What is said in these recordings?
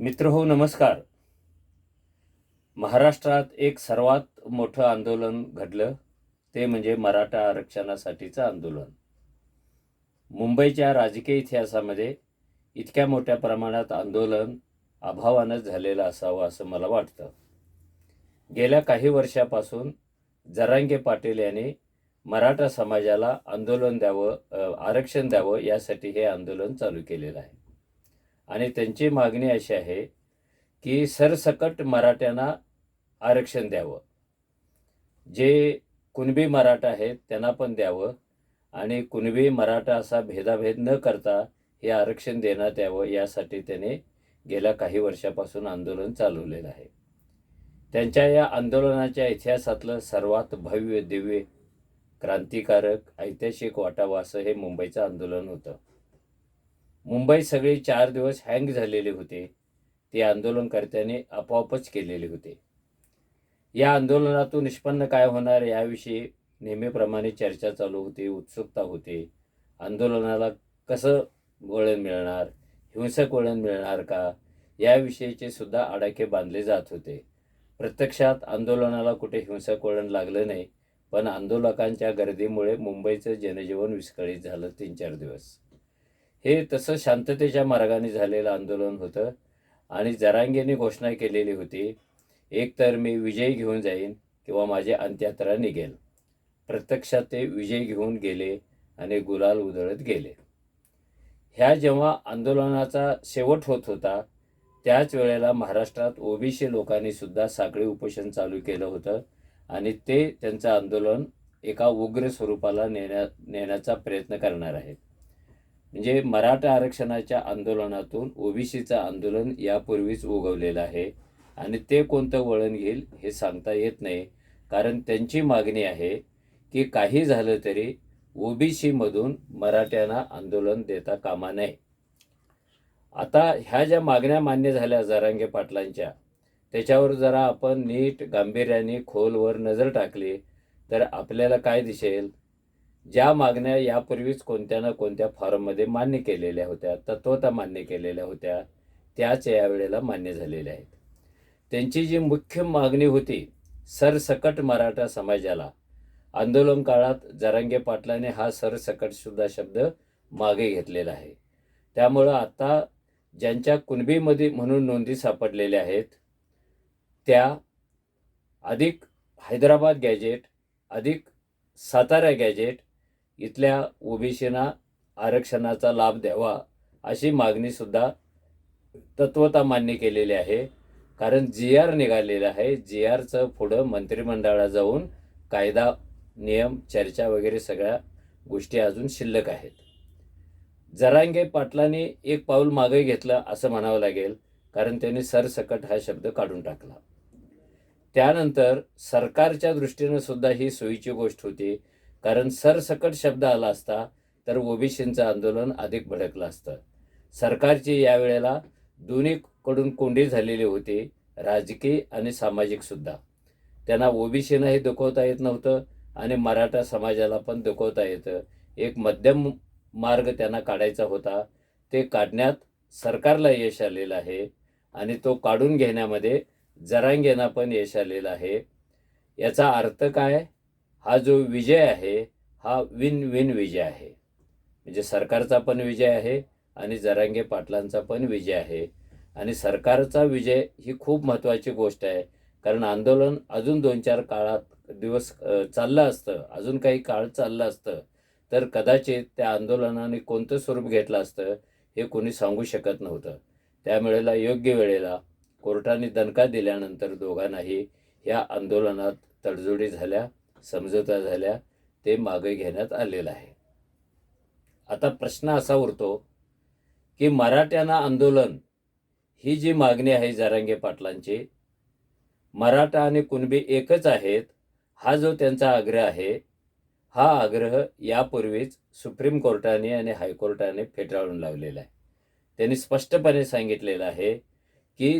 मित्र हो नमस्कार. महाराष्ट्रात एक सर्वात मोठं आंदोलन घडलं ते म्हणजे मराठा आरक्षणासाठीचं आंदोलन. मुंबईच्या राजकीय इतिहासामध्ये इतक्या मोठ्या प्रमाणात आंदोलन अभावानंच झालेलं असावं असं मला वाटतं. गेल्या काही वर्षापासून जरांगे पाटील यांनी मराठा समाजाला आंदोलन द्यावं आरक्षण द्यावं यासाठी हे आंदोलन चालू केलेलं आहे. आणि त्यांची मागणी अशी आहे की सरसकट मराठ्यांना आरक्षण द्यावं. जे कुणबी मराठा आहेत त्यांना पण द्यावं आणि कुणबी मराठा असा भेदाभेद न करता हे आरक्षण देण्यात यावं यासाठी त्याने गेल्या काही वर्षापासून आंदोलन चालवलेलं आहे. त्यांच्या या आंदोलनाच्या इतिहासातलं सर्वात भव्य दिव्य क्रांतिकारक ऐतिहासिक वाटावं असं हे मुंबईचं आंदोलन होतं. मुंबई सगळे चार दिवस हँग झालेले होते. ते आंदोलनकर्त्यांनी आपोआपच केलेले होते. या आंदोलनातून निष्पन्न काय होणार याविषयी नेहमीप्रमाणे चर्चा चालू होती उत्सुकता होती. आंदोलनाला कसं वळण मिळणार हिंसक वळण मिळणार का याविषयीचे सुद्धा आडाखे बांधले जात होते. प्रत्यक्षात आंदोलनाला कुठे हिंसक वळण लागलं नाही पण आंदोलकांच्या गर्दीमुळे मुंबईचं जनजीवन विस्कळीत झालं तीन चार दिवस. हे तसं शांततेच्या मार्गाने झालेलं आंदोलन होतं आणि जरांगेने घोषणा केलेली होती एक तर मी विजय घेऊन जाईन किंवा माझे अंत्ययात्रा निघेल. प्रत्यक्षात ते विजय घेऊन गेले आणि गुलाल उधळत गेले. ह्या जेव्हा आंदोलनाचा शेवट होत होता त्याच वेळेला महाराष्ट्रात ओबीसी लोकांनी सुद्धा साखळी उपोषण चालू केलं होतं आणि ते त्यांचं आंदोलन एका उग्र स्वरूपाला नेण्या नेण्याचा प्रयत्न करणार आहेत. म्हणजे मराठा आरक्षणाच्या आंदोलनातून ओबीसीचं आंदोलन यापूर्वीच उगवलेलं आहे. आणि ते कोणतं वळण घेईल हे सांगता येत नाही. कारण त्यांची मागणी आहे की काही झालं तरी ओबीसीमधून मराठ्यांना आंदोलन देता कामा नये. आता ह्या ज्या मागण्या मान्य झाल्या जारांगे पाटलांच्या त्याच्यावर जरा आपण नीट गांभीर्याने खोलवर नजर टाकली तर आपल्याला काय दिसेल? ज्या मागण्या यापूर्वीच कोणत्या ना कोणत्या फॉर्ममध्ये मान्य केलेल्या होत्या तत्वता मान्य केलेल्या होत्या त्याच यावेळेला मान्य झालेल्या आहेत. त्यांची जी मुख्य मागणी होती सरसकट मराठा समाजाला आंदोलन काळात जरांगे पाटलाने हा सरसकट सुद्धा शब्द मागे घेतलेला आहे. त्यामुळं आता ज्यांच्या कुणबीमध्ये म्हणून नोंदी सापडलेल्या आहेत त्या अधिक हैदराबाद गॅजेट अधिक सातारा गॅजेट इथल्या ओबीसींना आरक्षणाचा लाभ द्यावा अशी मागणीसुद्धा तत्वता मान्य केलेली आहे. कारण जी आर निघालेलं आहे. जी आरचं पुढं मंत्रिमंडळात जाऊन कायदा नियम चर्चा वगैरे सगळ्या गोष्टी अजून शिल्लक आहेत. जरांगे पाटलांनी एक पाऊल मागे घेतलं असं म्हणावं लागेल. कारण त्यांनी सरसकट हा शब्द काढून टाकला. त्यानंतर सरकारच्या दृष्टीनं सुद्धा ही सोयीची गोष्ट होती. कारण सरसकट शब्द आला असता तर ओबीसींचं आंदोलन अधिक भडकलं असतं. सरकारची यावेळेला दोन्हीकडून कोंडी झालेली होती राजकीय आणि सामाजिकसुद्धा त्यांना ओबीसीनंही दुखवता येत नव्हतं आणि मराठा समाजाला पण दुखवता येतं. एक मध्यम मार्ग त्यांना काढायचा होता. ते काढण्यात सरकारला यश आलेलं आहे आणि तो काढून घेण्यामध्ये जरांगेना पण यश आलेलं आहे. याचा अर्थ काय? हा जो विजय आहे हा विन विन विजय आहे. म्हणजे सरकारचा पण विजय आहे आणि जरांगे पाटलांचा पण विजय आहे. आणि सरकारचा विजय ही खूप महत्त्वाची गोष्ट आहे. कारण आंदोलन अजून दोन चार काळात दिवस चाललं असतं. अजून काही काळ चाललं असतं. तर कदाचित त्या आंदोलनाने कोणतं स्वरूप घेतलं असतं हे कोणी सांगू शकत नव्हतं. त्यावेळेला योग्य वेळेला कोर्टाने दणका दिल्यानंतर दोघांनाही या आंदोलनात तडजोडी झाल्या. समजता झाल्या ते मागे घेण्यात आलेलं आहे. आता प्रश्न असा उरतो की मराठ्यांना आंदोलन ही जी मागणी आहे जारंगे पाटलांची मराठा आणि कुणबी एकच आहेत हा जो त्यांचा आग्रह आहे हा आग्रह यापूर्वीच सुप्रीम कोर्टाने आणि हायकोर्टाने फेटाळून लावलेला आहे. त्यांनी स्पष्टपणे सांगितलेलं आहे की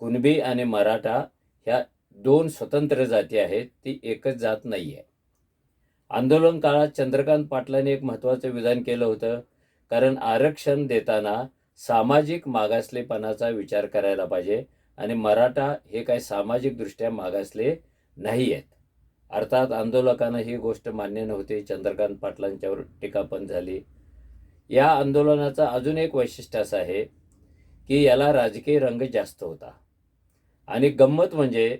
कुणबी आणि मराठा ह्या दोन स्वतंत्र जाती आहेत ती एकच जात नाही आहे आंदोलन काळात चंद्रकांत पाटलांनी एक महत्त्वाचं विधान केलं होतं कारण आरक्षण देताना सामाजिक मागासलेपणाचा विचार करायला पाहिजे आणि मराठा हे काही सामाजिकदृष्ट्या मागासले नाही आहेत अर्थात आंदोलकांना ही गोष्ट मान्य नव्हती चंद्रकांत पाटलांच्यावर टीकापण झाली. या आंदोलनाचं अजून एक वैशिष्ट्य असं आहे की याला राजकीय रंग जास्त होता. आणि गंमत म्हणजे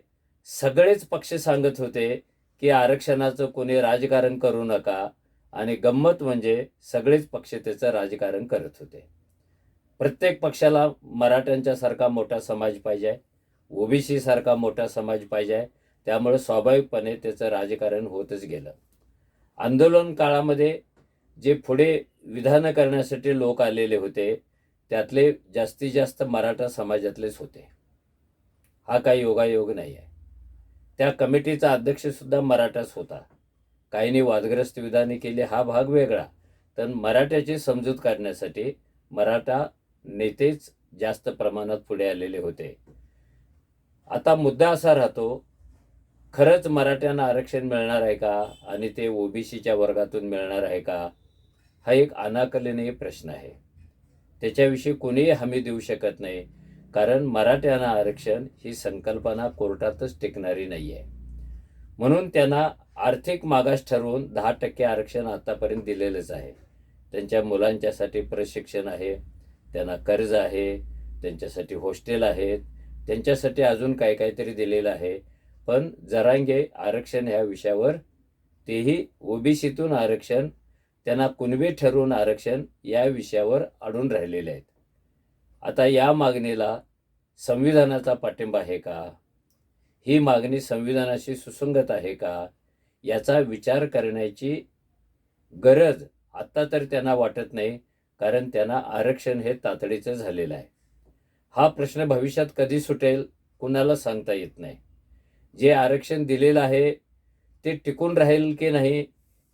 सगळेच पक्ष सांगत होते की आरक्षणाचं कोणी राजकारण करू नका आणि गंमत म्हणजे सगळेच पक्ष त्याचं राजकारण करत होते. प्रत्येक पक्षाला मराठ्यांच्या सारखा मोठा समाज पाहिजे ओबीसी सारखा मोठा समाज पाहिजे त्यामुळे स्वाभाविकपणे त्याचं राजकारण होतच गेलं. आंदोलन काळामध्ये जे पुढे विधानं करण्यासाठी लोक आलेले होते त्यातले जास्तीत जास्त मराठा समाजातलेच होते. हा काही योगायोग नाही आहे त्या कमिटीचा अध्यक्षसुद्धा मराठाच होता. काहींनी वादग्रस्त विधाने केली हा भाग वेगळा. तर मराठ्याची समजूत काढण्यासाठी मराठा नेतेच जास्त प्रमाणात पुढे आलेले होते. आता मुद्दा असा राहतो खरंच मराठ्यांना आरक्षण मिळणार आहे का? आणि ते ओबीसीच्या वर्गातून मिळणार आहे का? हा एक अनाकलनीय प्रश्न आहे. त्याच्याविषयी कोणीही हमी देऊ शकत नाही. कारण मराठ्यांना आरक्षण ही संकल्पना कोर्टातच टिकणारी नाही आहे म्हणून त्यांना आर्थिक मागास ठरवून दहा टक्के आरक्षण आतापर्यंत दिलेलंच आहे. त्यांच्या मुलांच्यासाठी प्रशिक्षण आहे त्यांना कर्ज आहे त्यांच्यासाठी हॉस्टेल आहेत त्यांच्यासाठी अजून काही काहीतरी दिलेलं आहे. पण जरांगे आरक्षण ह्या विषयावर तेही ओबीसीतून आरक्षण त्यांना कुणबी ठरवून आरक्षण या विषयावर अडून राहिलेले आहेत. आता या मागणीला संविधानाचा पाठिंबा आहे का? ही मागणी संविधानाशी सुसंगत आहे का? याचा विचार करण्याची गरज आत्ता तर त्यांना वाटत नाही कारण त्यांना आरक्षण हे तातडीचं झालेलं आहे. हा प्रश्न भविष्यात कधी सुटेल कुणाला सांगता येत नाही. जे आरक्षण दिलेलं आहे ते टिकून राहील की नाही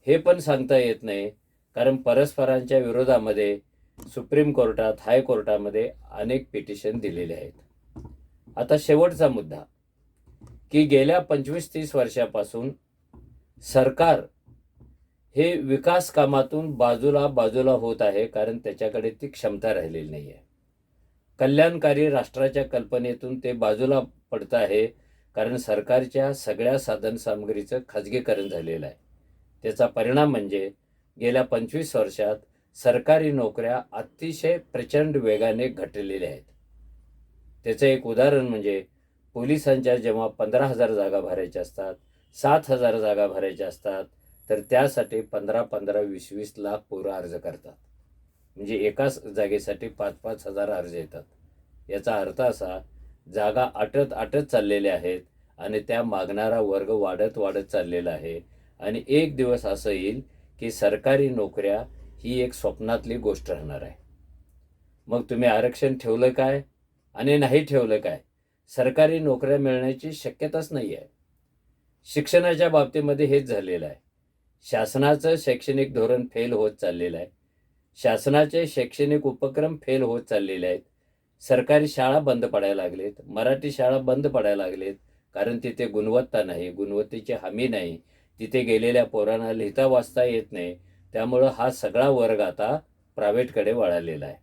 हे पण सांगता येत नाही कारण परस्परांच्या विरोधामध्ये सुप्रीम कोर्टात हायकोर्टामध्ये अनेक पिटिशन दिलेले आहेत. आता शेवटचा मुद्दा की गेल्या पंचवीस तीस वर्षापासून सरकार हे विकास कामातून बाजूला बाजूला होत आहे कारण त्याच्याकडे ती क्षमता राहिलेली नाही आहे कल्याणकारी राष्ट्राच्या कल्पनेतून ते बाजूला पडतं आहे कारण सरकारच्या सगळ्या साधनसामग्रीचं खाजगीकरण झालेलं आहे. त्याचा परिणाम म्हणजे गेल्या पंचवीस वर्षात सरकारी नोकऱ्या अतिशय प्रचंड वेगाने घटलेल्या आहेत. त्याचं एक उदाहरण म्हणजे पोलिसांच्या जेव्हा पंधरा हजार जागा भरायच्या असतात सात हजार जागा भरायच्या असतात तर त्यासाठी पंधरा पंधरा वीस वीस लाख पोरं अर्ज करतात. म्हणजे एकाच जागेसाठी पाच पाच हजार अर्ज येतात. याचा अर्थ असा जागा आटत आटत चाललेल्या आहेत आणि त्या मागणारा वर्ग वाढत वाढत चाललेला आहे. आणि एक दिवस असं येईल की सरकारी नोकऱ्या ही एक स्वप्नातली गोष्ट राहणार आहे. मग तुम्ही आरक्षण ठेवलं काय? आणि नाही ठेवलं काय? सरकारी नोकऱ्या मिळण्याची शक्यताच नाही आहे. शिक्षणाच्या बाबतीमध्ये हेच झालेलं आहे. शासनाचं शैक्षणिक धोरण फेल होत चाललेलं आहे. शासनाचे शैक्षणिक उपक्रम फेल होत चाललेले आहेत. सरकारी शाळा बंद पडायला लागलेत. मराठी शाळा बंद पडायला लागलेत. कारण तिथे गुणवत्ता नाही गुणवत्तेची हमी नाही. तिथे गेलेल्या पोरांना लिहिता वाचता येत नाही. त्यामुळं हा सगळा वर्ग आता प्रायव्हेटकडे वळालेला आहे.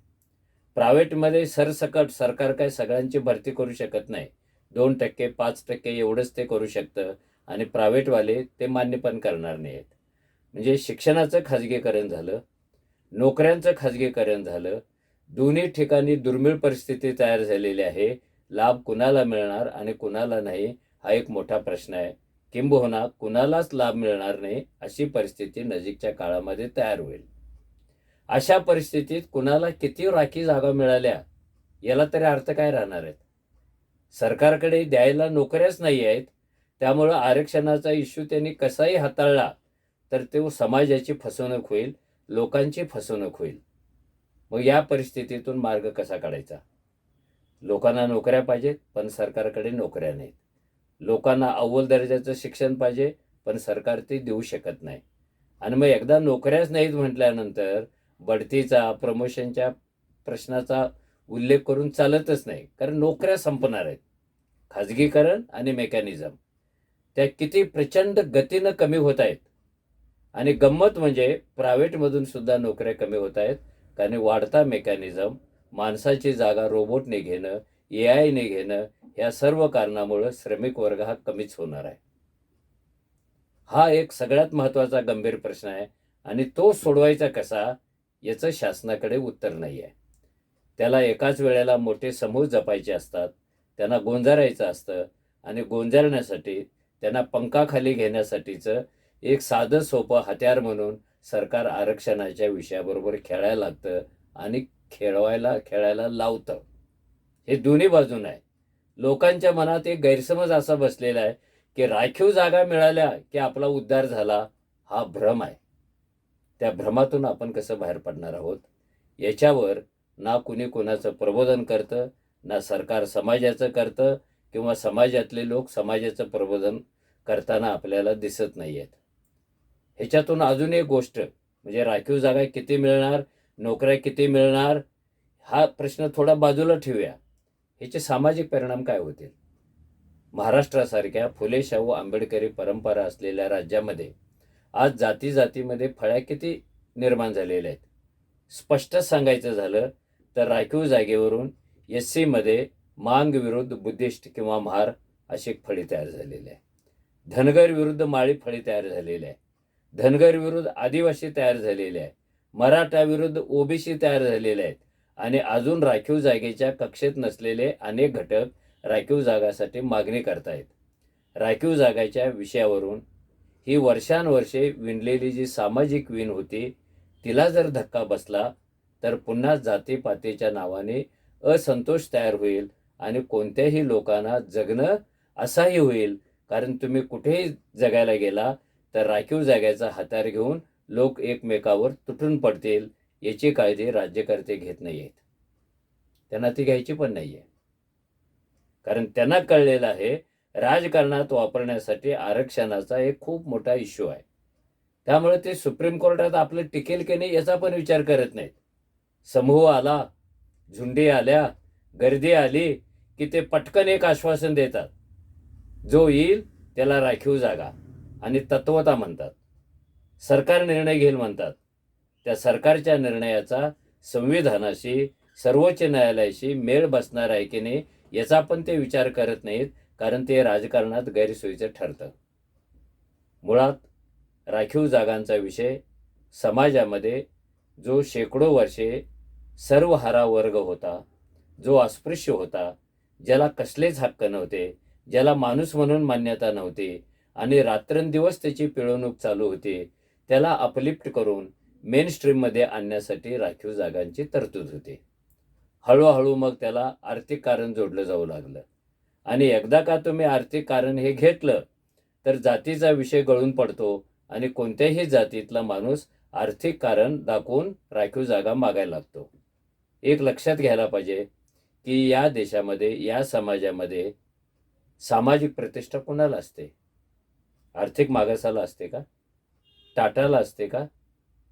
प्रायव्हेटमध्ये सरसकट सरकार काय सगळ्यांची भरती करू शकत नाही. दोन टक्के पाच टक्के एवढंच ते करू शकतं आणि प्रायव्हेटवाले ते मान्य पण करणार नाहीत. म्हणजे शिक्षणाचं खाजगीकरण झालं नोकऱ्यांचं खाजगीकरण झालं दोन्ही ठिकाणी दुर्मिळ परिस्थिती तयार झालेली आहे. लाभ कुणाला मिळणार आणि कुणाला नाही हा एक मोठा प्रश्न आहे. किंबहुना कुणालाच लाभ मिळणार नाही अशी परिस्थिती नजीकच्या काळामध्ये तयार होईल. अशा परिस्थितीत कुणाला किती राखी जागा मिळाल्या याला तरी अर्थ काय राहणार आहेत? सरकारकडे द्यायला नोकऱ्याच नाही आहेत त्यामुळं आरक्षणाचा इश्यू त्यांनी कसाही हाताळला तर तो समाजाची फसवणूक होईल लोकांची फसवणूक होईल. मग या परिस्थितीतून मार्ग कसा काढायचा? लोकांना नोकऱ्या पाहिजेत पण सरकारकडे नोकऱ्या नाहीत. लोकांना अव्वल दर्जाचं शिक्षण पाहिजे पण सरकार ते देऊ शकत नाही. आणि मग एकदा नोकऱ्याच नाहीत म्हटल्यानंतर बढतीचा प्रमोशनच्या प्रश्नाचा उल्लेख करून चालतच नाही कारण नोकऱ्या संपणार आहेत. खाजगीकरण आणि मेकॅनिझम. त्या किती प्रचंड गतीनं कमी होत आहेत. आणि गंमत म्हणजे प्रायव्हेटमधून सुद्धा नोकऱ्या कमी होत आहेत कारण वाढता मेकॅनिझम माणसाची जागा रोबोटने घेणं ए आयने घेणं या सर्व कारणामुळं श्रमिक वर्ग हा कमीच होणार आहे. हा एक सगळ्यात महत्त्वाचा गंभीर प्रश्न आहे आणि तो सोडवायचा कसा याचं शासनाकडे उत्तर नाही आहे त्याला एकाच वेळेला मोठे समूह जपायचे असतात त्यांना गोंजारायचं असतं आणि गोंजारण्यासाठी त्यांना पंखाखाली घेण्यासाठीचं एक साधं सोपं हत्यार म्हणून सरकार आरक्षणाच्या विषयाबरोबर खेळायला लागतं आणि खेळवायला खेळायला लावतं. हे दोन्ही बाजून आहे. लोकांच्या मनात एक गैरसमज असा बसलेला आहे की राखीव जागा मिळाल्या की आपला उद्धार झाला हा भ्रम आहे. त्या भ्रमातून आपण कसं बाहेर पडणार आहोत? याच्यावर ना कुणी कोणाचं प्रबोधन करतं ना सरकार समाजाचं करतं किंवा समाजातले लोक समाजाचं प्रबोधन करताना आपल्याला दिसत नाही आहेत ह्याच्यातून अजून एक गोष्ट म्हणजे राखीव जागा किती मिळणार नोकऱ्या किती मिळणार हा प्रश्न थोडा बाजूला ठेवूया. ह्याचे सामाजिक परिणाम काय होतील? महाराष्ट्रासारख्या फुले शाहू आंबेडकरी परंपरा असलेल्या राज्यामध्ये आज जाती जातीमध्ये फळ्या किती निर्माण झालेल्या आहेत? स्पष्ट सांगायचं झालं तर राखीव जागेवरून एस सीमध्ये मांग विरुद्ध बुद्धिस्ट किंवा महार अशी एक फळी तयार झालेली आहे. धनगर विरुद्ध माळी फळी तयार झालेली आहे. धनगर विरुद्ध आदिवासी तयार झालेले आहे. मराठा विरुद्ध ओबीसी तयार झालेले आहेत. आणि अजून राखीव जागेच्या कक्षेत नसलेले अनेक घटक राखीव जागासाठी मागणी करतायत. राखीव जागाच्या विषयावरून ही वर्षानुवर्षे विणलेली जी सामाजिक विण होती तिला जर धक्का बसला तर पुन्हा जातीपातीच्या नावाने असंतोष तयार होईल आणि कोणत्याही लोकांना जगणं असाही होईल. कारण तुम्ही कुठेही जगायला गेला तर राखीव जाग्याचा हातार घेऊन लोक एकमेकावर तुटून पडतील. याची काळजी राज्यकर्ते घेत नाही आहेत त्यांना ती घ्यायची पण नाही आहे कारण त्यांना कळलेलं आहे राजकारणात वापरण्यासाठी आरक्षणाचा एक खूप मोठा इश्यू आहे. त्यामुळे ते सुप्रीम कोर्टात आपलं टिकेल की नाही याचा पण विचार करत नाहीत. समूह आला झुंडी आल्या गर्दी आली की ते पटकन एक आश्वासन देतात. जो येईल त्याला राखीव जागा आणि तत्वता म्हणतात. सरकार निर्णय घेईल म्हणतात. त्या सरकारच्या निर्णयाचा संविधानाशी सर्वोच्च न्यायालयाशी मेळ बसणार आहे की नाही याचा पण ते विचार करत नाहीत कारण ते राजकारणात गैरसोयीचं ठरतं. मुळात राखीव जागांचा विषय समाजामध्ये जो शेकडो वर्षे सर्वहारा वर्ग होता जो अस्पृश्य होता ज्याला कसलेच हक्क नव्हते ज्याला माणूस म्हणून मान्यता नव्हती आणि रात्रंदिवस त्याची पिळवणूक चालू होती त्याला अपलिफ्ट करून मेन स्ट्रीममध्ये आणण्यासाठी राखीव जागांची तरतूद होती. हळूहळू मग त्याला आर्थिक कारण जोडलं जाऊ लागलं. आणि एकदा का तुम्ही आर्थिक कारण हे घेतलं तर जातीचा विषय गळून पडतो आणि कोणत्याही जातीतला माणूस आर्थिक कारण दाखवून राखीव जागा मागायला लागतो. एक लक्षात घ्यायला पाहिजे की या देशामध्ये या समाजामध्ये सामाजिक प्रतिष्ठा कुणाला असते? आर्थिक मागासाला असते का? टाटाला असते का?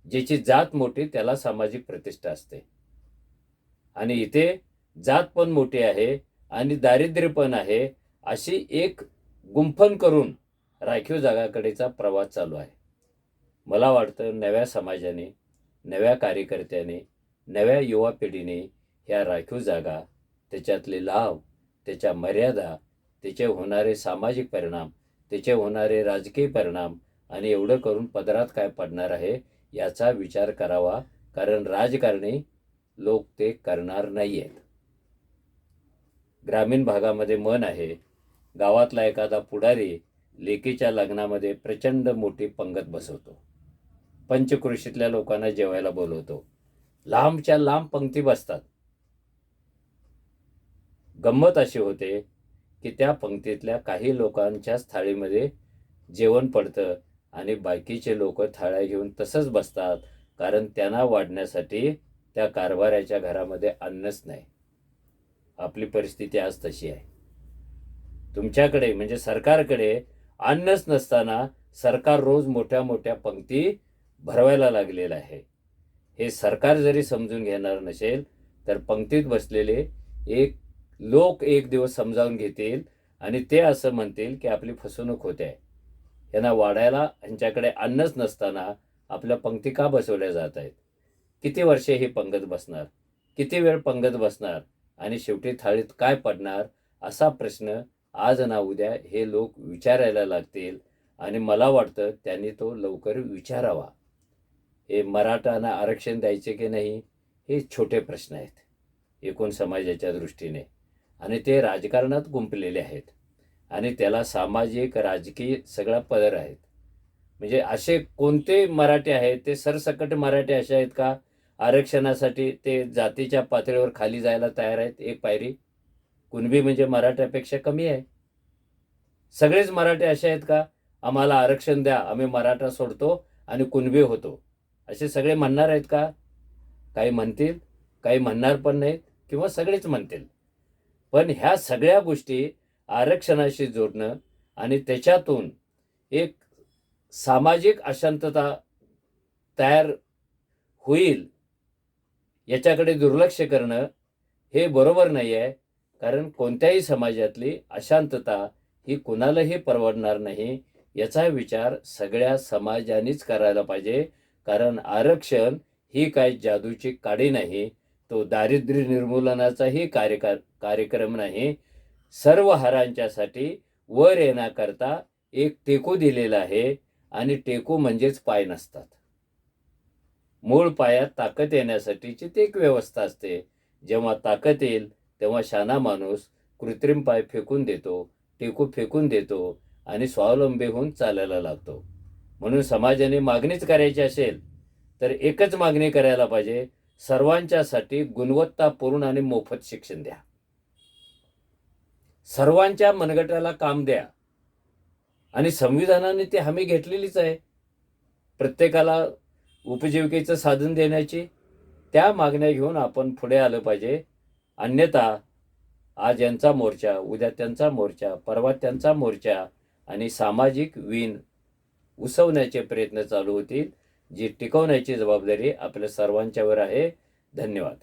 ज्याची जात मोठी त्याला सामाजिक प्रतिष्ठा असते. आणि इथे जात पण मोठी आहे आणि दारिद्र्य पण आहे अशी एक गुंफण करून राखीव जागाकडेचा प्रवास चालू आहे. मला वाटतं नव्या समाजाने नव्या कार्यकर्त्याने नव्या युवा पिढीने ह्या राखीव जागा त्याच्यातले लाभ त्याच्या मर्यादा त्याचे होणारे सामाजिक परिणाम त्याचे होणारे राजकीय परिणाम आणि एवढं करून पदरात काय पडणार आहे याचा विचार करावा कारण राजकारणी लोक ते करणार नाही आहेत ग्रामीण भागामध्ये मन आहे. गावातला एखादा पुढारी लेकीच्या लग्नामध्ये प्रचंड मोठी पंगत बसवतो. पंचकृषीतल्या लोकांना जेवायला बोलवतो. लांबच्या लांब पंक्ती बसतात. गंमत अशी होते की त्या पंक्तीतल्या काही लोकांच्याच थाळीमध्ये जेवण पडतं आणि बाकीचे लोक थाळ्या घेऊन तसंच बसतात कारण त्यांना वाढण्यासाठी त्या कारभाऱ्याच्या घरामध्ये अन्नच नाही. आपली परिस्थिती आज तशी आहे. तुमच्याकडे म्हणजे सरकारकडे अन्नच नसताना सरकार रोज मोठ्या मोठ्या पंक्ती भरवायला लागलेलं आहे. हे सरकार जरी समजून घेणार नसेल तर पंक्तीत बसलेले एक लोक एक दिवस समजावून घेतील आणि ते असं म्हणतील की आपली फसवणूक होते आहे. यांना वाढायला यांच्याकडे अन्नच नसताना आपल्या पंक्ती का बसवल्या जात आहेत? किती वर्षे ही पंगत बसणार? किती वेळ पंगत बसणार? आणि शेवटी थाळीत काय पडणार? असा प्रश्न आज ना उद्या हे लोक विचारायला लागतील आणि मला वाटतं त्यांनी तो लवकर विचारावा. हे मराठांना आरक्षण द्यायचे की नाही हे छोटे प्रश्न आहेत. एकूण समाजाच्या दृष्टीने. आणि ते राजकारणात गुंपलेले आहेत. आणि त्याला सामाजिक राजकीय सगळा पदर आहेत. म्हणजे असे कोणते मराठी आहेत ते सरसकट मराठी असे आहेत का? आरक्षणासाठी ते जातीच्या पातळीवर खाली जायला तयार आहेत एक पायरी. कुणबी म्हणजे मराठ्यापेक्षा कमी आहे. सगळेच मराठी असे आहेत का? आम्हाला आरक्षण द्या आम्ही मराठा सोडतो आणि कुणबी होतो. असे सगळे म्हणणार आहेत का? काही म्हणतील काही म्हणणार पण नाहीत किंवा सगळेच म्हणतील. पण ह्या सगळ्या गोष्टी आरक्षणाशी जोडणं आणि त्याच्यातून एक सामाजिक अशांतता तयार होईल याच्याकडे दुर्लक्ष करणं हे बरोबर नाही आहे कारण कोणत्याही समाजातली अशांतता ही कुणालाही परवडणार नाही याचा विचार सगळ्या समाजानेच करायला पाहिजे. कारण आरक्षण ही काही जादूची काडी नाही तो दारिद्र्य निर्मूलनाचाही कार्यकार कार्यक्रम नाही सर्व हारांच्यासाठी वर येण्याकरता एक टेकू दिलेला आहे आणि टेकू म्हणजेच पाय नसतात. मूळ पायात ताकद येण्यासाठीची ती एक व्यवस्था असते. जेव्हा ताकद येईल तेव्हा शाना माणूस कृत्रिम पाय फेकून देतो टेकू फेकून देतो आणि स्वावलंबी होऊन चालायला लागतो. म्हणून समाजाने मागणीच करायची असेल तर एकच मागणी करायला पाहिजे. सर्वांच्यासाठी गुणवत्तापूर्ण आणि मोफत शिक्षण द्या. सर्वांच्या मनगटाला काम द्या. आणि संविधानाने ती हमी घेतलेलीच आहे. प्रत्येकाला उपजीविकेचं साधन देण्याची त्या मागण्या घेऊन आपण पुढे आलं पाहिजे. अन्यथा आज यांचा मोर्चा उद्या त्यांचा मोर्चा परवा त्यांचा मोर्चा आणि सामाजिक विण उसवण्याचे प्रयत्न चालू होतील जी टिकवण्याची जबाबदारी आपल्या सर्वांच्यावर आहे. धन्यवाद.